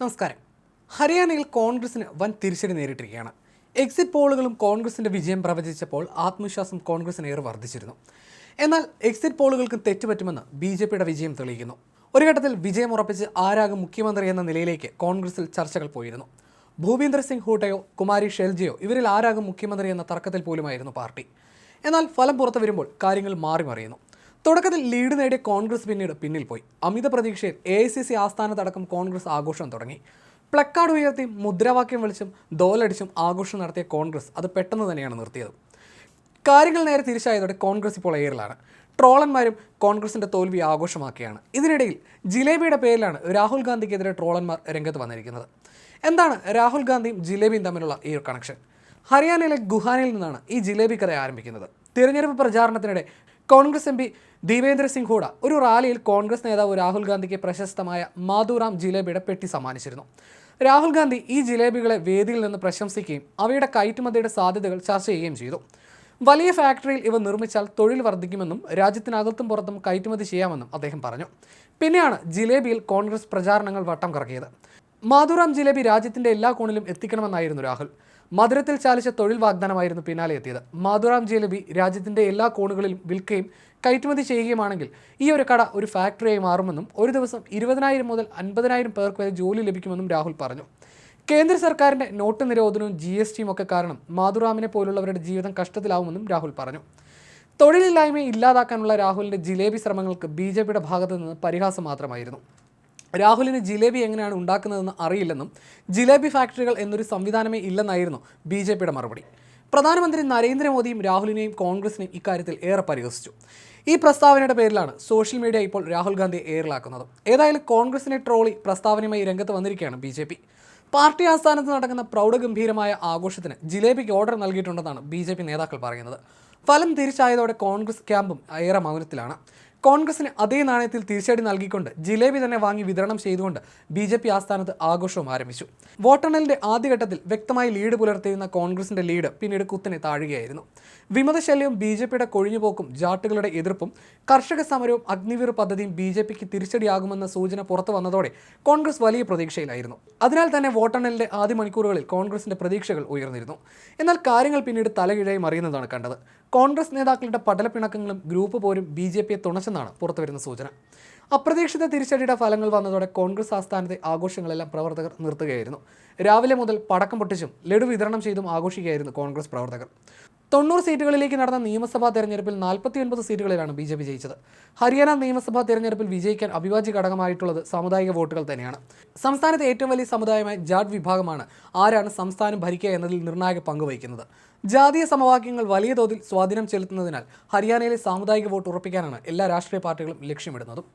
നമസ്കാരം. ഹരിയാനയിൽ കോൺഗ്രസിന് വൻ തിരിച്ചടി നേരിട്ടിരിക്കുകയാണ്. എക്സിറ്റ് പോളുകളും കോൺഗ്രസിന്റെ വിജയം പ്രവചിച്ചപ്പോൾ ആത്മവിശ്വാസം കോൺഗ്രസിന് ഏറെ വർദ്ധിച്ചിരുന്നു. എന്നാൽ എക്സിറ്റ് പോളുകൾക്ക് തെറ്റുപറ്റുമെന്ന് ബി ജെ പിയുടെ വിജയം തെളിയിക്കുന്നു. ഒരു ഘട്ടത്തിൽ വിജയം ഉറപ്പിച്ച് ആരാകും മുഖ്യമന്ത്രി എന്ന നിലയിലേക്ക് കോൺഗ്രസിൽ ചർച്ചകൾ പോയിരുന്നു. ഭൂപീന്ദർ സിംഗ് ഹൂട്ടയോ കുമാരി ഷെൽജിയോ ഇവരിൽ ആരാകും മുഖ്യമന്ത്രി എന്ന തർക്കത്തിൽ പോലുമായിരുന്നു പാർട്ടി. എന്നാൽ ഫലം പുറത്തു വരുമ്പോൾ കാര്യങ്ങൾ മാറി മറിയുന്നു തുടക്കത്തിൽ ലീഡ് നേടിയ കോൺഗ്രസ് പിന്നീട് പിന്നിൽ പോയി. അമിത പ്രതീക്ഷയിൽ എ ഐ സി സി ആസ്ഥാനത്തടക്കം കോൺഗ്രസ് ആഘോഷം തുടങ്ങി. പ്ലക്കാർഡ് ഉയർത്തി മുദ്രാവാക്യം വിളിച്ചും ദോലടിച്ചും ആഘോഷം നടത്തിയ കോൺഗ്രസ് അത് പെട്ടെന്ന് തന്നെയാണ് നിർത്തിയത്. കാര്യങ്ങൾ നേരെ തിരിച്ചായതോടെ കോൺഗ്രസ് ഇപ്പോൾ എയറിലാണ് ട്രോളന്മാരും കോൺഗ്രസിന്റെ തോൽവി ആഘോഷമാക്കിയാണ്. ഇതിനിടയിൽ ജിലേബിയുടെ പേരിലാണ് രാഹുൽ ഗാന്ധിക്കെതിരെ ട്രോളന്മാർ രംഗത്ത് വന്നിരിക്കുന്നത്. എന്താണ് രാഹുൽ ഗാന്ധിയും ജിലേബിയും തമ്മിലുള്ള ഈ കണക്ഷൻ? ഹരിയാനയിലെ ഗുഹാനയിൽ നിന്നാണ് ഈ ജിലേബി കഥ ആരംഭിക്കുന്നത്. തിരഞ്ഞെടുപ്പ് പ്രചാരണത്തിനിടെ കോൺഗ്രസ് എം പി ദീപേന്ദ്ര സിംഗ് ഹൂഡ ഒരു റാലിയിൽ കോൺഗ്രസ് നേതാവ് രാഹുൽ ഗാന്ധിക്ക് പ്രശസ്തമായ മാധുറാം ജിലേബിയുടെ പെട്ടി സമ്മാനിച്ചിരുന്നു. രാഹുൽ ഗാന്ധി ഈ ജിലേബികളെ വേദിയിൽ നിന്ന് പ്രശംസിക്കുകയും അവയുടെ കയറ്റുമതിയുടെ സാധ്യതകൾ ചർച്ച ചെയ്യുകയും ചെയ്തു. വലിയ ഫാക്ടറിയിൽ ഇവ നിർമ്മിച്ചാൽ തൊഴിൽ വർദ്ധിക്കുമെന്നും രാജ്യത്തിനകത്തും പുറത്തും കയറ്റുമതി ചെയ്യാമെന്നും അദ്ദേഹം പറഞ്ഞു. പിന്നെയാണ് ജിലേബിയിൽ കോൺഗ്രസ് പ്രചാരണങ്ങൾ വട്ടം കറക്കിയത്. മാധുറാം ജിലേബി രാജ്യത്തിന്റെ എല്ലാ കോണിലും എത്തിക്കണമെന്നായിരുന്നു രാഹുൽ. മധുരത്തിൽ ചാലിച്ച തൊഴിൽ വാഗ്ദാനമായിരുന്നു പിന്നാലെ എത്തിയത്. മാധുറാം ജിലേബി രാജ്യത്തിന്റെ എല്ലാ കോണുകളിലും വിൽക്കുകയും കയറ്റുമതി ചെയ്യുകയുമാണെങ്കിൽ ഈ ഒരു കട ഒരു ഫാക്ടറിയായി മാറുമെന്നും ഒരു ദിവസം ഇരുപതിനായിരം മുതൽ അൻപതിനായിരം പേർക്ക് വരെ ജോലി ലഭിക്കുമെന്നും രാഹുൽ പറഞ്ഞു. കേന്ദ്ര സർക്കാരിന്റെ നോട്ട് നിരോധനവും ജി എസ് ടിയും ഒക്കെ കാരണം മാധുറാമിനെ പോലുള്ളവരുടെ ജീവിതം കഷ്ടത്തിലാവുമെന്നും രാഹുൽ പറഞ്ഞു. തൊഴിലില്ലായ്മയെ ഇല്ലാതാക്കാനുള്ള രാഹുലിന്റെ ജിലേബി ശ്രമങ്ങൾക്ക് ബി ജെ പിയുടെ ഭാഗത്തു നിന്ന് പരിഹാസം മാത്രമായിരുന്നു. രാഹുലിന് ജിലേബി എങ്ങനെയാണ് ഉണ്ടാക്കുന്നതെന്ന് അറിയില്ലെന്നും ജിലേബി ഫാക്ടറികൾ എന്നൊരു സംവിധാനമേ ഇല്ലെന്നായിരുന്നു ബി ജെ പിയുടെ മറുപടി. പ്രധാനമന്ത്രി നരേന്ദ്രമോദിയും രാഹുലിനെയും കോൺഗ്രസിനെയും ഇക്കാര്യത്തിൽ ഏറെ പരിഹസിച്ചു. ഈ പ്രസ്താവനയുടെ പേരിലാണ് സോഷ്യൽ മീഡിയ ഇപ്പോൾ രാഹുൽ ഗാന്ധിയെ എയറിലാക്കുന്നത് ഏതായാലും കോൺഗ്രസിനെ ട്രോളി പ്രസ്താവനയുമായി രംഗത്ത് വന്നിരിക്കുകയാണ് ബി ജെ പി. പാർട്ടി ആസ്ഥാനത്ത് നടക്കുന്ന പ്രൗഢഗംഭീരമായ ആഘോഷത്തിന് ജിലേബിക്ക് ഓർഡർ നൽകിയിട്ടുണ്ടെന്നാണ് ബി നേതാക്കൾ പറയുന്നത്. ഫലം തിരിച്ചായതോടെ കോൺഗ്രസ് ക്യാമ്പും ഏറെ മൗനത്തിലാണ്. കോൺഗ്രസിന് അതേ നാണയത്തിൽ തിരിച്ചടി നൽകിക്കൊണ്ട് ജിലേബി തന്നെ വാങ്ങി വിതരണം ചെയ്തുകൊണ്ട് ബി ജെ പി ആസ്ഥാനത്ത് ആഘോഷവും ആരംഭിച്ചു. വോട്ടെണ്ണലിന്റെ ആദ്യഘട്ടത്തിൽ വ്യക്തമായി ലീഡ് പുലർത്തിയിരുന്ന കോൺഗ്രസിന്റെ ലീഡ് പിന്നീട് കുത്തനെ താഴുകയായിരുന്നു. വിമതശല്യവും ബി ജെ പിയുടെ കൊഴിഞ്ഞുപോക്കും ജാട്ടുകളുടെ എതിർപ്പും കർഷക സമരവും അഗ്നിവീർ പദ്ധതിയും ബി ജെ പിക്ക് തിരിച്ചടിയാകുമെന്ന സൂചന പുറത്തു വന്നതോടെ കോൺഗ്രസ് വലിയ പ്രതീക്ഷയിലായിരുന്നു. അതിനാൽ തന്നെ വോട്ടെണ്ണലിന്റെ ആദ്യ മണിക്കൂറുകളിൽ കോൺഗ്രസിന്റെ പ്രതീക്ഷകൾ ഉയർന്നിരുന്നു. എന്നാൽ കാര്യങ്ങൾ പിന്നീട് തലകീഴായി മറിയുന്നതാണ് കണ്ടത്. കോൺഗ്രസ് നേതാക്കളുടെ പടലപ്പിണക്കങ്ങളും ഗ്രൂപ്പ് പോരും ബി ജെ പിയെ തുണച്ചെന്നാണ് പുറത്തുവരുന്ന സൂചന. അപ്രതീക്ഷിത തിരിച്ചടിയുടെ ഫലങ്ങൾ വന്നതോടെ കോൺഗ്രസ് ആസ്ഥാനത്തെ ആഘോഷങ്ങളെല്ലാം പ്രവർത്തകർ നിർത്തുകയായിരുന്നു. രാവിലെ മുതൽ പടക്കം പൊട്ടിച്ചും ലഡു വിതരണം ചെയ്തും ആഘോഷിക്കുകയായിരുന്നു കോൺഗ്രസ് പ്രവർത്തകർ. തൊണ്ണൂറ് സീറ്റുകളിലേക്ക് നടന്ന നിയമസഭാ തെരഞ്ഞെടുപ്പിൽ നാൽപ്പത്തി ഒൻപത് സീറ്റുകളിലാണ് ബി ജെ പി ജയിച്ചത്. ഹരിയാന നിയമസഭാ തെരഞ്ഞെടുപ്പിൽ വിജയിക്കാൻ അവിഭാജ്യ ഘടകമായിട്ടുള്ളത് സാമുദായിക വോട്ടുകൾ തന്നെയാണ്. സംസ്ഥാനത്തെ ഏറ്റവും വലിയ സമുദായമായ ജാഡ് വിഭാഗമാണ് ആരാണ് സംസ്ഥാനം ഭരിക്കുക എന്നതിൽ നിർണായക പങ്ക് വഹിക്കുന്നത്. ജാതീയ സമവാക്യങ്ങൾ വലിയ തോതിൽ സ്വാധീനം ചെലുത്തുന്നതിനാൽ ഹരിയാനയിലെ സാമുദായിക വോട്ട് ഉറപ്പിക്കാനാണ് എല്ലാ രാഷ്ട്രീയ പാർട്ടികളും ലക്ഷ്യമിടുന്നതും.